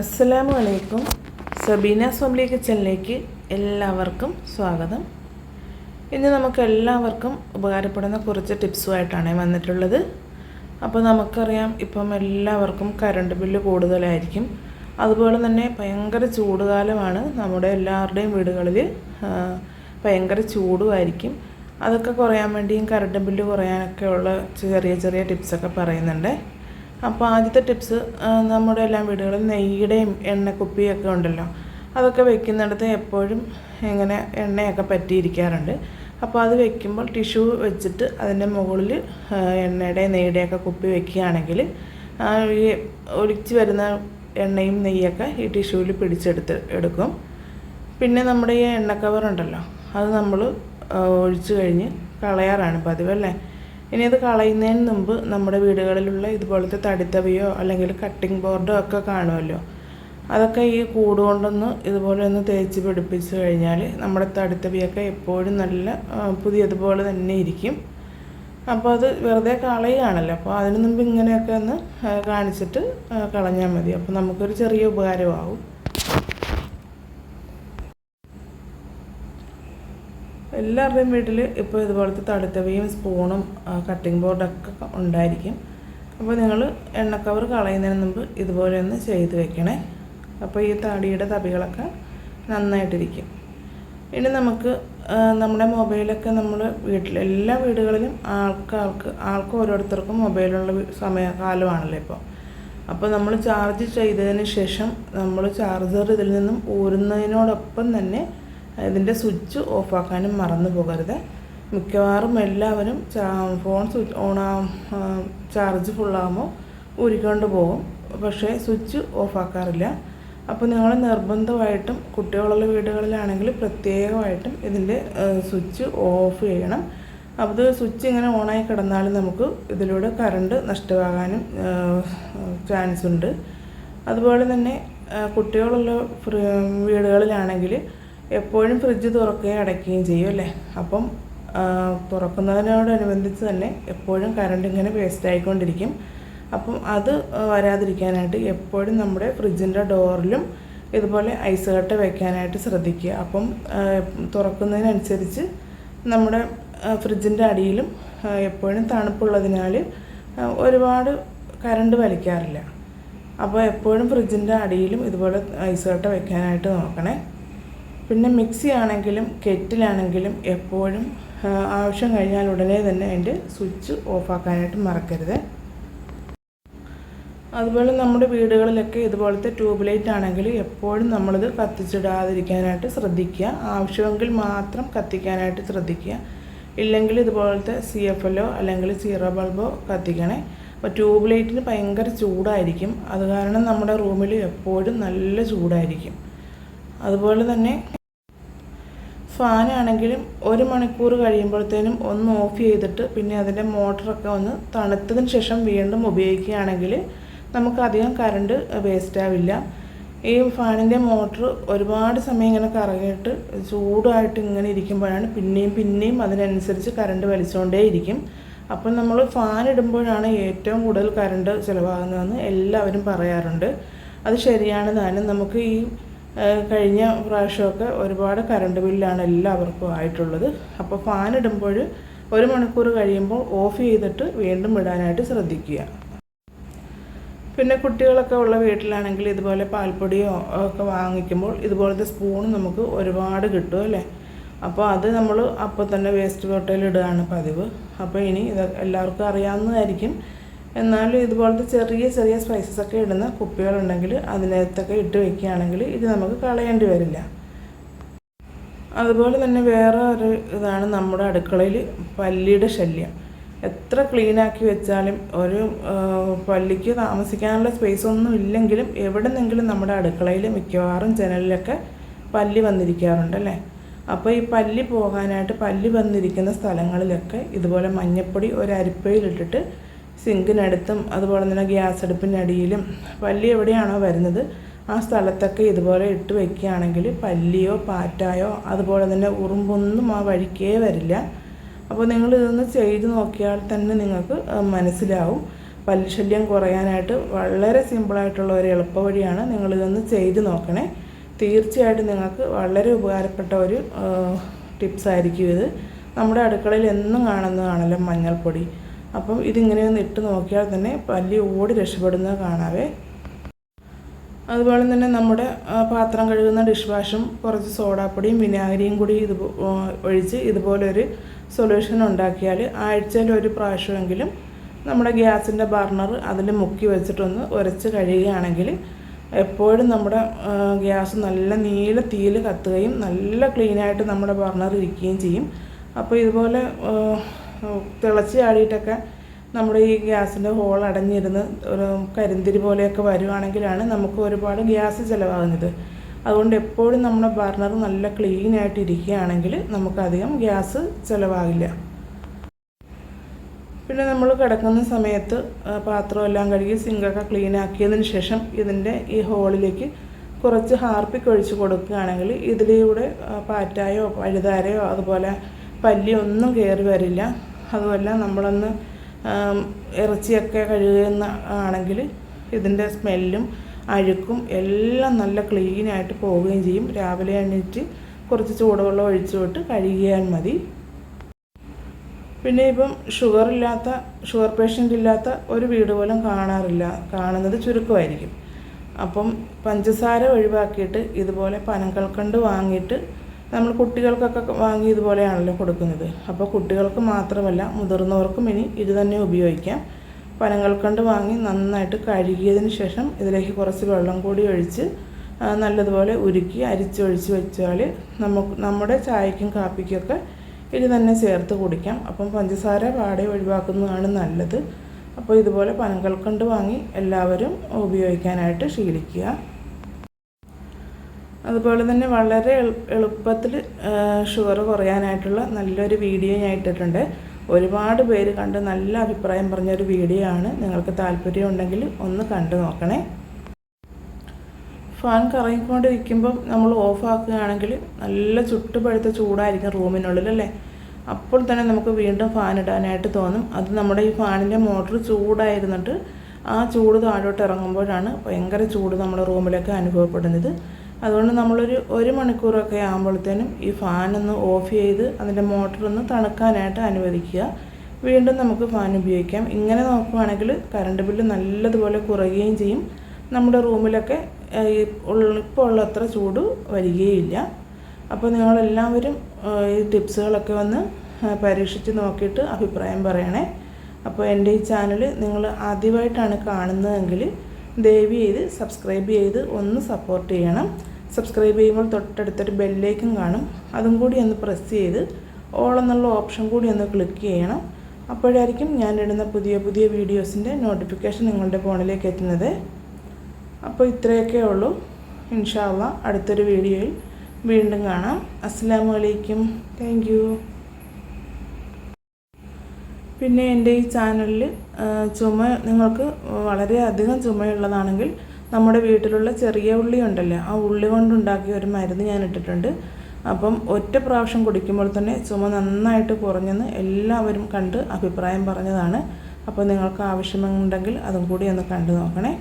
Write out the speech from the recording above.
അസ്സലാമു അലൈക്കും സബീന സോംലി കിച്ചണിലേക്ക് എല്ലാവർക്കും സ്വാഗതം. ഇന്ന് നമുക്ക് എല്ലാവർക്കും ഉപകാരപ്പെടുന്ന കുറച്ച് ടിപ്സുമായിട്ടാണ് വന്നിട്ടുള്ളത്. അപ്പോൾ നമുക്കറിയാം ഇപ്പം എല്ലാവർക്കും കറണ്ട് ബില്ല് കൂടുതലായിരിക്കും. അതുപോലെ തന്നെ ഭയങ്കര ചൂടുകാലമാണ്. നമ്മുടെ എല്ലാവരുടെയും വീടുകളിൽ ഭയങ്കര ചൂടുമായിരിക്കും. അതൊക്കെ കുറയാൻ വേണ്ടിയും കറണ്ട് ബില്ല് കുറയാനൊക്കെ ഉള്ള ചെറിയ ചെറിയ ടിപ്സൊക്കെ പറയുന്നുണ്ട്. അപ്പോൾ ആദ്യത്തെ ടിപ്സ് നമ്മുടെ എല്ലാ വീടുകളിലും നെയ്യുടെയും എണ്ണക്കുപ്പിയൊക്കെ ഉണ്ടല്ലോ. അതൊക്കെ വെക്കുന്നിടത്ത് എപ്പോഴും ഇങ്ങനെ എണ്ണയൊക്കെ പറ്റിയിരിക്കാറുണ്ട്. അപ്പോൾ അത് വെക്കുമ്പോൾ ടിഷ്യൂ വെച്ചിട്ട് അതിന്റെ മുകളിൽ എണ്ണയുടെ നെയ്യുടെയൊക്കെ കുപ്പി വെക്കുകയാണെങ്കിൽ ഈ ഒലിച്ച് വരുന്ന എണ്ണയും നെയ്യൊക്കെ ഈ ടിഷ്യൂവിൽ പിടിച്ചെടുത്ത് എടുക്കും. പിന്നെ നമ്മുടെ ഈ എണ്ണ കവർ ഉണ്ടല്ലോ അത് നമ്മൾ ഒഴിച്ചു കഴിഞ്ഞ് കളയാറാണ് പതിവ് അല്ലേ? ഇനി അത് കളയുന്നതിന് മുമ്പ് നമ്മുടെ വീടുകളിലുള്ള ഇതുപോലത്തെ തടിത്തവിയോ അല്ലെങ്കിൽ കട്ടിംഗ് ബോർഡോ ഒക്കെ കാണുമല്ലോ. അതൊക്കെ ഈ കൂട് കൊണ്ടൊന്ന് ഇതുപോലെ ഒന്ന് തേച്ച് പിടിപ്പിച്ച് കഴിഞ്ഞാൽ നമ്മുടെ തടിത്തവിയൊക്കെ എപ്പോഴും നല്ല പുതിയതുപോലെ തന്നെ ഇരിക്കും. അപ്പോൾ അത് വെറുതെ കളയുകയാണല്ലോ. അപ്പോൾ അതിന് മുമ്പ് ഇങ്ങനെയൊക്കെ ഒന്ന് കാണിച്ചിട്ട് കളഞ്ഞാൽ മതി. അപ്പോൾ നമുക്കൊരു ചെറിയ ഉപകാരമാവും. എല്ലാവരുടെയും വീട്ടിൽ ഇപ്പോൾ ഇതുപോലത്തെ തടുത്തവയും സ്പൂണും കട്ടിംഗ് ബോർഡൊക്കെ ഉണ്ടായിരിക്കും. അപ്പോൾ നിങ്ങൾ എണ്ണ കവർ കളയുന്നതിന് മുമ്പ് ഇതുപോലെ ഒന്ന് ചെയ്ത് വെക്കണേ. അപ്പോൾ ഈ തടിയുടെ തവികളൊക്കെ നന്നായിട്ടിരിക്കും. ഇനി നമുക്ക് നമ്മുടെ മൊബൈലൊക്കെ നമ്മൾ വീട്ടിൽ എല്ലാ വീടുകളിലും ആൾക്ക് ആൾക്ക് ആൾക്ക് ഓരോരുത്തർക്കും മൊബൈലുള്ള സമയ കാലമാണല്ലോ ഇപ്പോൾ അപ്പോൾ നമ്മൾ ചാർജ് ചെയ്തതിന് ശേഷം നമ്മൾ ചാർജർ ഇതിൽ നിന്നും ഊരുന്നതിനോടൊപ്പം തന്നെ ഇതിന്റെ സ്വിച്ച് ഓഫാക്കാനും മറന്നു പോകരുത്. മിക്കവാറും എല്ലാവരും ഫോൺ സ്വിച്ച് ഓണാ ചാർജ് ഫുള്ളാകുമ്പോൾ ഊരിക്കൊണ്ട് പോകും. പക്ഷേ സ്വിച്ച് ഓഫാക്കാറില്ല അപ്പോൾ നിങ്ങൾ നിർബന്ധമായിട്ടും കുട്ടികളുള്ള വീടുകളിലാണെങ്കിൽ പ്രത്യേകമായിട്ടും ഇതിന്റെ സ്വിച്ച് ഓഫ് ചെയ്യണം. അപ്പോൾ സ്വിച്ച് ഇങ്ങനെ ഓണായി കിടന്നാൽ നമുക്ക് ഇതിലൂടെ കറണ്ട് നഷ്ടമാകാനും ചാൻസ് ഉണ്ട് അതുപോലെ തന്നെ കുട്ടികളുള്ള വീടുകളിലാണെങ്കിൽ എപ്പോഴും ഫ്രിഡ്ജ് തുറക്കുകയും അടയ്ക്കുകയും ചെയ്യും അല്ലേ? അപ്പം തുറക്കുന്നതിനോടനുബന്ധിച്ച് തന്നെ എപ്പോഴും കറണ്ട് ഇങ്ങനെ വേസ്റ്റ് ആയിക്കൊണ്ടിരിക്കും. അപ്പം അത് വരാതിരിക്കാനായിട്ട് എപ്പോഴും നമ്മുടെ ഫ്രിഡ്ജിന്റെ ഡോറിലും ഇതുപോലെ ഐസ് കട്ട വയ്ക്കാനായിട്ട് ശ്രദ്ധിക്കുക. അപ്പം തുറക്കുന്നതിനനുസരിച്ച് നമ്മുടെ ഫ്രിഡ്ജിന്റെ അടിയിലും എപ്പോഴും തണുപ്പുള്ളതിനാൽ ഒരുപാട് കറണ്ട് വലിക്കാറില്ല. അപ്പോൾ എപ്പോഴും ഫ്രിഡ്ജിന്റെ അടിയിലും ഇതുപോലെ ഐസ് കട്ട വയ്ക്കാനായിട്ട് നോക്കണേ. പിന്നെ മിക്സി ആണെങ്കിലും കെറ്റിലാണെങ്കിലും എപ്പോഴും ആവശ്യം കഴിഞ്ഞാൽ ഉടനെ തന്നെ അതിന്റെ സ്വിച്ച് ഓഫാക്കാനായിട്ട് മറക്കരുത്. അതുപോലെ നമ്മുടെ വീടുകളിലൊക്കെ ഇതുപോലത്തെ ട്യൂബ് ലൈറ്റ് ആണെങ്കിൽ എപ്പോഴും നമ്മളിത് കത്തിച്ചിടാതിരിക്കാനായിട്ട് ശ്രദ്ധിക്കുക. ആവശ്യമെങ്കിൽ മാത്രം കത്തിക്കാനായിട്ട് ശ്രദ്ധിക്കുക. ഇല്ലെങ്കിൽ ഇതുപോലത്തെ സി എഫ് എല്ലോ അല്ലെങ്കിൽ സീറോ ബൾബോ കത്തിക്കണേ. അപ്പോൾ ട്യൂബ് ലൈറ്റിന് ഭയങ്കര ചൂടായിരിക്കും. അത് കാരണം നമ്മുടെ റൂമിൽ എപ്പോഴും നല്ല ചൂടായിരിക്കും. അതുപോലെ തന്നെ ഫാനാണെങ്കിലും ഒരു മണിക്കൂർ കഴിയുമ്പോഴത്തേനും ഒന്ന് ഓഫ് ചെയ്തിട്ട് പിന്നെ അതിന്റെ മോട്ടറൊക്കെ ഒന്ന് തണുത്തതിന് ശേഷം വീണ്ടും ഉപയോഗിക്കുകയാണെങ്കിൽ നമുക്കധികം കറണ്ട് വേസ്റ്റ് ആവില്ല. ഈ ഫാനിന്റെ മോട്ടർ ഒരുപാട് സമയം ഇങ്ങനെ കറങ്ങിയിട്ട് ചൂടായിട്ട് ഇങ്ങനെ ഇരിക്കുമ്പോഴാണ് പിന്നെയും പിന്നെയും അതിനനുസരിച്ച് കറണ്ട് വലിച്ചുകൊണ്ടേയിരിക്കും അപ്പം നമ്മൾ ഫാൻ ഇടുമ്പോഴാണ് ഏറ്റവും കൂടുതൽ കറണ്ട് ചിലവാകുന്നതെന്ന് എല്ലാവരും പറയാറുണ്ട്. അത് ശരിയാണ് താനും. നമുക്ക് ഈ കഴിഞ്ഞ പ്രാവശ്യമൊക്കെ ഒരുപാട് കറണ്ട് ബില്ലാണ് എല്ലാവർക്കും ആയിട്ടുള്ളത്. അപ്പോൾ ഫാൻ ഇടുമ്പോൾ ഒരു മണിക്കൂർ കഴിയുമ്പോൾ ഓഫ് ചെയ്തിട്ട് വീണ്ടും ഇടാനായിട്ട് ശ്രദ്ധിക്കുക. പിന്നെ കുട്ടികളൊക്കെ ഉള്ള വീട്ടിലാണെങ്കിൽ ഇതുപോലെ പാൽപ്പൊടിയോ ഒക്കെ വാങ്ങിക്കുമ്പോൾ ഇതുപോലത്തെ സ്പൂൺ നമുക്ക് ഒരുപാട് കിട്ടും അല്ലേ? അപ്പോൾ അത് നമ്മൾ അപ്പോൾ തന്നെ വേസ്റ്റ് കൊട്ടയിൽ ഇടുകയാണ് പതിവ്. അപ്പോൾ ഇനി ഇത് എല്ലാവർക്കും അറിയാവുന്നതായിരിക്കും. എന്നാലും ഇതുപോലത്തെ ചെറിയ ചെറിയ സ്പൈസസ് ഒക്കെ ഇടുന്ന കുപ്പികളുണ്ടെങ്കിൽ അതിനകത്തൊക്കെ ഇട്ട് വെക്കുകയാണെങ്കിൽ ഇത് നമുക്ക് കളയേണ്ടി വരില്ല. അതുപോലെ തന്നെ വേറെ ഒരു ഇതാണ് നമ്മുടെ അടുക്കളയിൽ പല്ലിയുടെ ശല്യം. എത്ര ക്ലീനാക്കി വെച്ചാലും ഒരു പല്ലിക്ക് താമസിക്കാനുള്ള സ്പേസ് ഒന്നും ഇല്ലെങ്കിലും എവിടെ നിന്നെങ്കിലും നമ്മുടെ അടുക്കളയിൽ മിക്കവാറും ജനലിലൊക്കെ പല്ലി വന്നിരിക്കാറുണ്ട് അല്ലേ? അപ്പോൾ ഈ പല്ലി പോകാനായിട്ട് പല്ലി വന്നിരിക്കുന്ന സ്ഥലങ്ങളിലൊക്കെ ഇതുപോലെ മഞ്ഞപ്പൊടി ഒരു അരിപ്പയിലിട്ടിട്ട് സിങ്കിനടുത്തും അതുപോലെ തന്നെ ഗ്യാസ് അടുപ്പിനടിയിലും പല്ലി എവിടെയാണോ വരുന്നത് ആ സ്ഥലത്തൊക്കെ ഇതുപോലെ ഇട്ട് വയ്ക്കുകയാണെങ്കിൽ പല്ലിയോ പാറ്റായോ അതുപോലെ തന്നെ ഉറുമ്പൊന്നും ആ വഴിക്കേ വരില്ല. അപ്പോൾ നിങ്ങൾ ഇതൊന്ന് ചെയ്ത് നോക്കിയാൽ തന്നെ നിങ്ങൾക്ക് മനസ്സിലാവും. പല്ലുശല്യം കുറയാനായിട്ട് വളരെ സിമ്പിളായിട്ടുള്ള ഒരു എളുപ്പ വഴിയാണ് നിങ്ങളിതൊന്ന് ചെയ്ത് നോക്കണേ. തീർച്ചയായിട്ടും നിങ്ങൾക്ക് വളരെ ഉപകാരപ്പെട്ട ഒരു ടിപ്സ് ആയിരിക്കും ഇത്. നമ്മുടെ അടുക്കളയിൽ എന്നും കാണുന്നതാണല്ലോ മഞ്ഞൾപ്പൊടി. അപ്പം ഇതിങ്ങനെ ഒന്ന് ഇട്ട് നോക്കിയാൽ തന്നെ പല്ലി ഓടി രക്ഷപ്പെടുന്നത് കാണാവേ. അതുപോലെ തന്നെ നമ്മുടെ പാത്രം കഴുകുന്ന ഡിഷ് വാഷും കുറച്ച് സോഡാപ്പൊടിയും വിനാഗിരിയും കൂടി ഇത് ഒഴിച്ച് ഇതുപോലൊരു സൊല്യൂഷൻ ഉണ്ടാക്കിയാൽ ആഴ്ചയിൽ ഒരു പ്രാവശ്യമെങ്കിലും നമ്മുടെ ഗ്യാസിന്റെ ബർണർ അതിൽ മുക്കി വെച്ചിട്ടൊന്ന് ഉരച്ച് കഴുകുകയാണെങ്കിൽ എപ്പോഴും നമ്മുടെ ഗ്യാസ് നല്ല നീല തീയിൽ കത്തുകയും നല്ല ക്ലീനായിട്ട് നമ്മുടെ ബർണർ ഇരിക്കുകയും ചെയ്യും. അപ്പോൾ ഇതുപോലെ തിളച്ച് ചാടിയിട്ടൊക്കെ നമ്മുടെ ഈ ഗ്യാസിന്റെ ഹോൾ അടഞ്ഞിരുന്ന് ഒരു കരിന്തിരി പോലെയൊക്കെ വരുവാണെങ്കിലാണ് നമുക്ക് ഒരുപാട് ഗ്യാസ് ചിലവാകുന്നത്. അതുകൊണ്ട് എപ്പോഴും നമ്മുടെ ബർണർ നല്ല ക്ലീൻ ആയിട്ട് ഇരിക്കുകയാണെങ്കിൽ നമുക്കധികം ഗ്യാസ് ചിലവാകില്ല. പിന്നെ നമ്മൾ കിടക്കുന്ന സമയത്ത് പാത്രമെല്ലാം കഴുകി സിങ്കൊക്കെ ക്ലീൻ ആക്കിയതിന് ശേഷം ഇതിന്റെ ഈ ഹോളിലേക്ക് കുറച്ച് ഹാർപ്പിക്ക് ഒഴിച്ച് കൊടുക്കുകയാണെങ്കിൽ ഇതിലൂടെ പാറ്റായോ പഴുതാരയോ അതുപോലെ പല്ലിയൊന്നും കയറി വരില്ല. അതുമല്ല നമ്മളൊന്ന് ഇറച്ചിയൊക്കെ കഴുകുന്ന ആണെങ്കിൽ ഇതിന്റെ സ്മെല്ലും അഴുക്കും എല്ലാം നല്ല ക്ലീനായിട്ട് പോവുകയും ചെയ്യും. രാവിലെ എണീറ്റ് കുറച്ച് ചൂടുവെള്ളം ഒഴിച്ചു വിട്ട് കഴുകിയാൽ മതി. പിന്നെ ഇപ്പം ഷുഗർ ഇല്ലാത്ത ഷുഗർ പേഷ്യന്റ് ഇല്ലാത്ത ഒരു വീട് പോലും കാണാറില്ല. കാണുന്നത് ചുരുക്കമായിരിക്കും. അപ്പം പഞ്ചസാര ഒഴിവാക്കിയിട്ട് ഇതുപോലെ പനങ്കൽക്കണ്ട് വാങ്ങിയിട്ട് നമ്മൾ കുട്ടികൾക്കൊക്കെ വാങ്ങി ഇതുപോലെയാണല്ലോ കൊടുക്കുന്നത്. അപ്പോൾ കുട്ടികൾക്ക് മാത്രമല്ല മുതിർന്നവർക്കും ഇനി ഇത് തന്നെ ഉപയോഗിക്കാം. പനങ്കൽക്കണ്ട് വാങ്ങി നന്നായിട്ട് കഴുകിയതിന് ശേഷം ഇതിലേക്ക് കുറച്ച് വെള്ളം കൂടി ഒഴിച്ച് നല്ലതുപോലെ ഉരുക്കി അരിച്ചൊഴിച്ച് വെച്ചാൽ നമുക്ക് നമ്മുടെ ചായക്കും കാപ്പിക്കൊക്കെ ഇത് തന്നെ ചേർത്ത് കുടിക്കാം. അപ്പം പഞ്ചസാര പാടെ ഒഴിവാക്കുന്നതാണ് നല്ലത്. അപ്പോൾ ഇതുപോലെ പനങ്കൽക്കണ്ട് വാങ്ങി എല്ലാവരും ഉപയോഗിക്കാനായിട്ട് ശീലിക്കുക. അതുപോലെ തന്നെ വളരെ എളുപ്പത്തിൽ ഷുഗർ കുറയാനായിട്ടുള്ള നല്ലൊരു വീഡിയോ ഞാൻ ഇട്ടിട്ടുണ്ട്. ഒരുപാട് പേര് കണ്ട് നല്ല അഭിപ്രായം പറഞ്ഞൊരു വീഡിയോ ആണ്. നിങ്ങൾക്ക് താല്പര്യം ഉണ്ടെങ്കിൽ ഒന്ന് കണ്ടു നോക്കണേ. ഫാൻ കറങ്ങിക്കൊണ്ടിരിക്കുമ്പം നമ്മൾ ഓഫ് ആക്കുകയാണെങ്കിൽ നല്ല ചുട്ടുപഴുത്ത ചൂടായിരിക്കും റൂമിനുള്ളിൽ അല്ലേ? അപ്പോൾ തന്നെ നമുക്ക് വീണ്ടും ഫാൻ ഇടാനായിട്ട് തോന്നും. അത് നമ്മുടെ ഈ ഫാനിന്റെ മോട്ടർ ചൂടായിരുന്നിട്ട് ആ ചൂട് താഴോട്ട് ഇറങ്ങുമ്പോഴാണ് ഭയങ്കര ചൂട് നമ്മുടെ റൂമിലൊക്കെ അനുഭവപ്പെടുന്നത്. അതുകൊണ്ട് നമ്മളൊരു ഒരു മണിക്കൂറൊക്കെ ആകുമ്പോഴത്തേനും ഈ ഫാനൊന്ന് ഓഫ് ചെയ്ത് അതിന്റെ മോട്ടറൊന്ന് തണുക്കാനായിട്ട് അനുവദിക്കുക. വീണ്ടും നമുക്ക് ഫാൻ ഉപയോഗിക്കാം. ഇങ്ങനെ നോക്കുവാണെങ്കിൽ കറണ്ട് ബില്ല് നല്ലതുപോലെ കുറയുകയും ചെയ്യും. നമ്മുടെ റൂമിലൊക്കെ ഇപ്പോൾ ഉള്ള അത്ര ചൂട് വരികയില്ല. അപ്പോൾ നിങ്ങളെല്ലാവരും ഈ ടിപ്സുകളൊക്കെ ഒന്ന് പരീക്ഷിച്ച് നോക്കിയിട്ട് അഭിപ്രായം പറയണേ. അപ്പോൾ എന്റെ ഈ ചാനൽ നിങ്ങൾ ആദ്യമായിട്ടാണ് കാണുന്നതെങ്കിൽ ദയവ് ചെയ്ത് സബ്സ്ക്രൈബ് ചെയ്ത് ഒന്ന് സപ്പോർട്ട് ചെയ്യണം. സബ്സ്ക്രൈബ് ചെയ്യുമ്പോൾ തൊട്ടടുത്തൊരു ബെല്ലേക്കും കാണും. അതും കൂടി ഒന്ന് പ്രസ് ചെയ്ത് ഓൾ എന്നുള്ള ഓപ്ഷൻ കൂടി ഒന്ന് ക്ലിക്ക് ചെയ്യണം. അപ്പോഴായിരിക്കും ഞാൻ ഇടുന്ന പുതിയ പുതിയ വീഡിയോസിന്റെ നോട്ടിഫിക്കേഷൻ നിങ്ങളുടെ ഫോണിലേക്ക് എത്തുന്നത്. അപ്പോൾ ഇത്രയൊക്കെ ഉള്ളൂ. ഇൻഷാല്ല അടുത്തൊരു വീഡിയോയിൽ വീണ്ടും കാണാം. അസ്സാം വലൈക്കും താങ്ക് പിന്നെ എന്റെ ഈ ചാനലിൽ ചുമ നിങ്ങൾക്ക് വളരെയധികം ചുമയുള്ളതാണെങ്കിൽ നമ്മുടെ വീട്ടിലുള്ള ചെറിയ ഉള്ളി ഉണ്ടല്ലോ ആ ഉള്ളി കൊണ്ടുണ്ടാക്കിയ ഒരു മരുന്ന് ഞാൻ ഇട്ടിട്ടുണ്ട്. അപ്പം ഒറ്റ പ്രാവശ്യം കുടിക്കുമ്പോൾ തന്നെ ചുമ നന്നായിട്ട് കുറഞ്ഞെന്ന് എല്ലാവരും കണ്ട് അഭിപ്രായം പറഞ്ഞതാണ്. അപ്പോൾ നിങ്ങൾക്ക് ആവശ്യമുണ്ടെങ്കിൽ അതും കൂടി ഒന്ന് കണ്ടു നോക്കണേ.